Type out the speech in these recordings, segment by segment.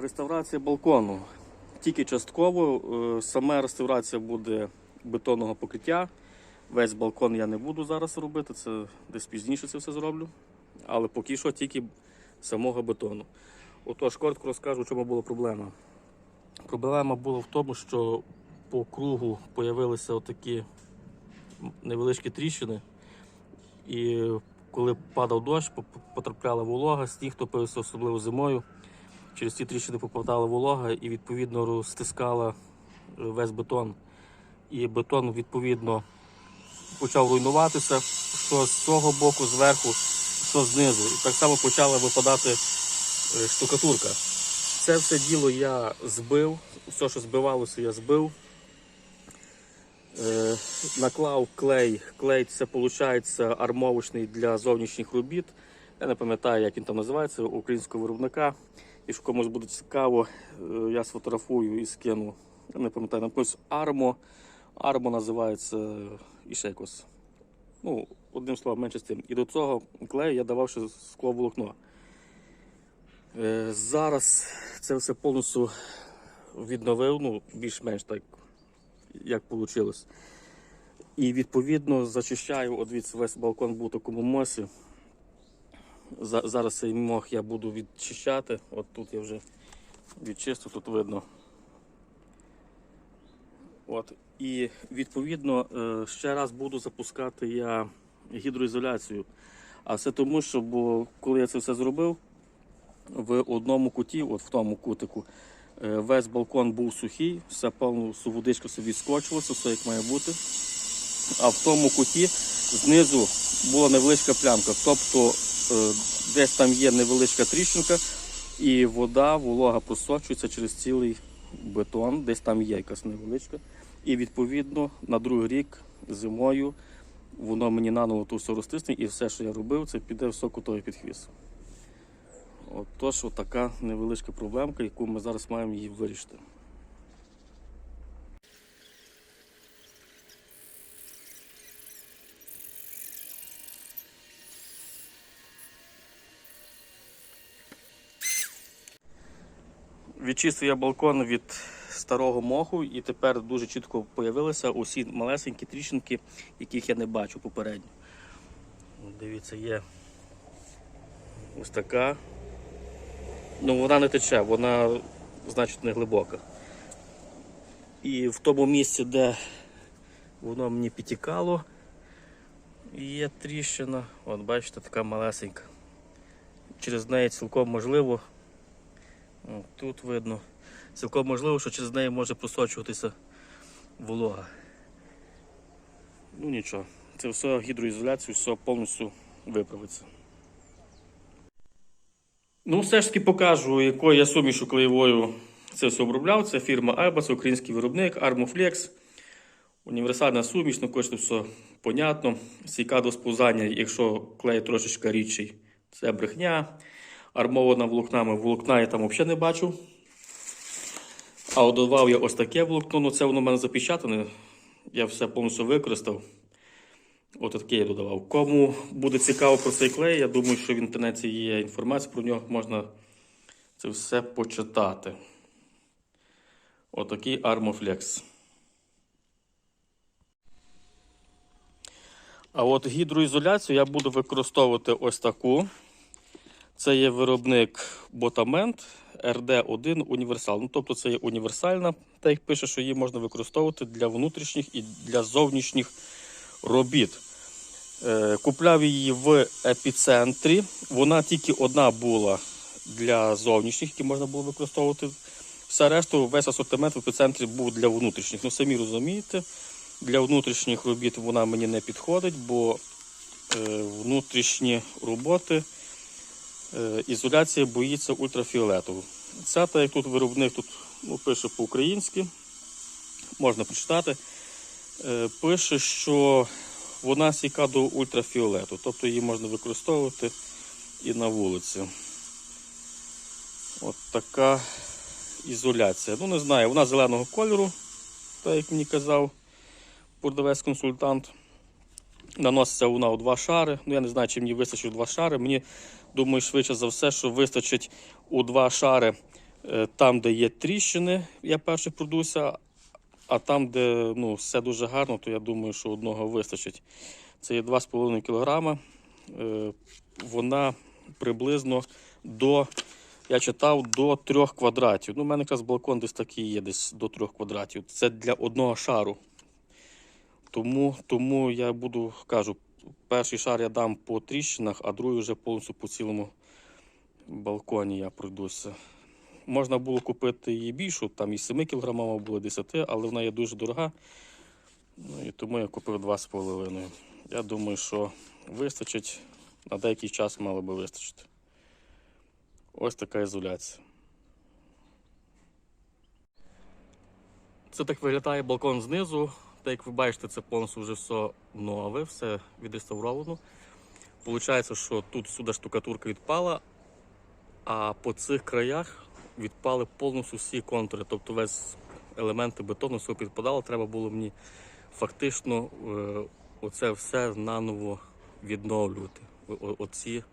Реставрація балкону. Тільки частково. Е, Саме реставрація буде бетонного покриття. Весь балкон я не буду зараз робити, це десь пізніше це все зроблю. Але поки що тільки самого бетону. Отож, коротко розкажу, в чому була проблема. Проблема була в тому, що по кругу з'явилися отакі невеличкі тріщини. І коли падав дощ, потрапляла волога, сніг топився, особливо зимою. Через ці тріщини попадала волога і відповідно розтискала е, весь бетон. І бетон відповідно почав руйнуватися, що з цього боку, зверху, що знизу. І так само почала випадати е, штукатурка. Це все діло я збив, все, що збивалося, я збив. Е, наклав клей. Клей це виходить армовочний для зовнішніх робіт. Я не пам'ятаю, як він там називається, українського виробника. Якщо комусь буде цікаво, е, я сфотографую і скину. Я не пам'ятаю, написано Армо. Армо називається і ще якось. Ну, одним словом, менше з тим. І до цього клею я давав ще скловолокно. Е, зараз це все повністю відновив, ну, більш-менш так, як вийшло. І відповідно зачищаю, от весь балкон був такому мосі. За- Зараз цей мох я буду відчищати. От тут я вже відчистив, тут видно. От. І відповідно е, ще раз буду запускати я гідроізоляцію. А все тому, що бо коли я це все зробив, в одному куті, от в тому кутику, е, весь балкон був сухий, все повністю водичка собі скочувалася, все як має бути. А в тому куті знизу була невеличка плямка. Тобто десь там є невеличка тріщинка, і вода, волога просочується через цілий бетон, десь там є якась невеличка. І відповідно на другий рік зимою воно мені наново то все розтисне, і все, що я робив, це піде все кутовий підхвіст. Отож, така невеличка проблемка, яку ми зараз маємо її вирішити. Відчистив я балкон від старого моху і тепер дуже чітко з'явилися усі малесенькі тріщинки, яких я не бачу попередньо. Дивіться, є ось така. Ну, вона не тече, вона, значить, не глибока. І в тому місці, де воно мені підтікало, є тріщина. От бачите, така малесенька. Через неї цілком можливо. Тут видно. Цілком можливо, що через неї може просочуватися волога. Ну нічого, це все гідроізоляцію, все повністю виправиться. Ну, все ж таки покажу, якою я сумішу клеєвою це все обробляв. Це фірма Airbus, український виробник, Armoflex. Універсальна суміш, ну кошти все понятно. Стійка до сповзання, якщо клей трошечки рідший, це брехня. Армована волокнами, волокна я там взагалі не бачу. А от додавав я ось таке волокно, ну це воно в мене запечатане. Я все повністю використав. От таке я додавав. Кому буде цікаво про цей клей, я думаю, що в інтернеті є інформація про нього, можна це все почитати. Отакий Armoflex. А от гідроізоляцію я буду використовувати ось таку. Це є виробник Ботамент RD1 Універсал. Ну, тобто це є універсальна, та як пише, що її можна використовувати для внутрішніх і для зовнішніх робіт. Е, Купляв її в епіцентрі. Вона тільки одна була для зовнішніх, які можна було використовувати. Все решту, весь асортимент в епіцентрі був для внутрішніх. Ну, самі розумієте, для внутрішніх робіт вона мені не підходить, бо е, внутрішні роботи ізоляція боїться ультрафіолетову. Ця, так як тут виробник тут ну, пише по-українськи, можна прочитати. Е, пише, що вона стійка до ультрафіолету, тобто її можна використовувати і на вулиці. От така ізоляція. Ну, не знаю, вона зеленого кольору, так як мені казав продавець-консультант. Наноситься вона у два шари. Ну, я не знаю, чи мені вистачить у два шари. Мені думаю, швидше за все, що вистачить у два шари Е, Там, де є тріщини, я перший пройдуся, а там, де ну, все дуже гарно, то я думаю, що одного вистачить. Це є 2,5 кг. Е, Вона приблизно до, я читав, до 3 квадратів. Ну, у мене якраз балкон десь такий є, десь до 3 квадратів. Це для одного шару. Тому, тому я буду, кажу, перший шар я дам по тріщинах, а другий вже повністю по цілому балконі я пройдуся. Можна було купити її більшу, там і 7 кг було 10, але вона є дуже дорога. Ну, і тому я купив 2,5. Я думаю, що вистачить. На деякий час мало би вистачити. Ось така ізоляція. Це так виглядає балкон знизу. Так як ви бачите, це повністю вже все нове, все відреставровано. Получається, що тут сюди штукатурка відпала, а по цих краях відпали повністю всі контури, тобто весь елементи бетону все підпадало. Треба було мені фактично е, оце все наново відновлювати. Оці,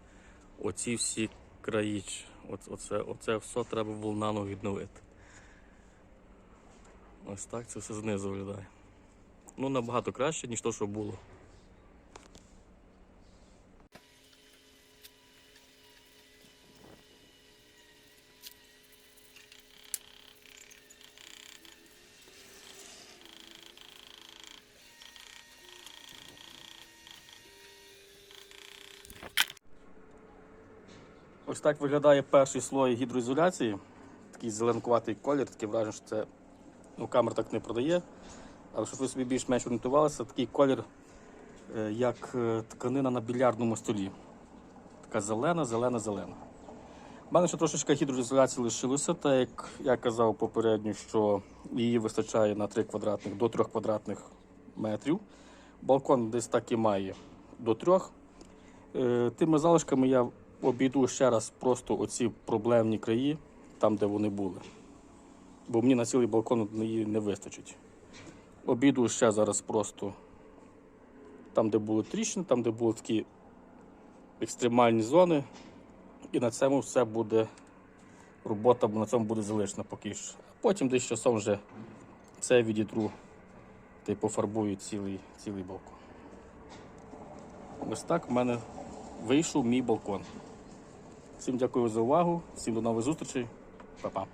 оці всі краї. Оце, оце все треба було наново відновити. Ось так це все знизу виглядає. Ну, набагато краще, ніж то, що було. Ось так виглядає перший слой гідроізоляції. Такий зеленкуватий колір, таке враження, що це ну, камера так не продає. Але щоб ви собі більш-менш орієнтувалися, такий колір, е, як е, тканина на більярдному столі. Така зелена, зелена, зелена. У мене ще трошечки гідроізоляції лишилося, так як я казав попередньо, що її вистачає на 3 квадратних до 3 квадратних метрів. Балкон десь так і має до 3. Е, Тими залишками я обійду ще раз просто оці проблемні краї, там, де вони були. Бо мені на цілий балкон її не вистачить. Обійду ще зараз просто там, де були тріщини, там, де були такі екстремальні зони. І на цьому все буде робота, на цьому буде залишена поки що. Потім десь часом вже це відітру та й пофарбую цілий, цілий балкон. Ось так в мене вийшов мій балкон. Всім дякую за увагу, всім до нових зустрічей. Па-па.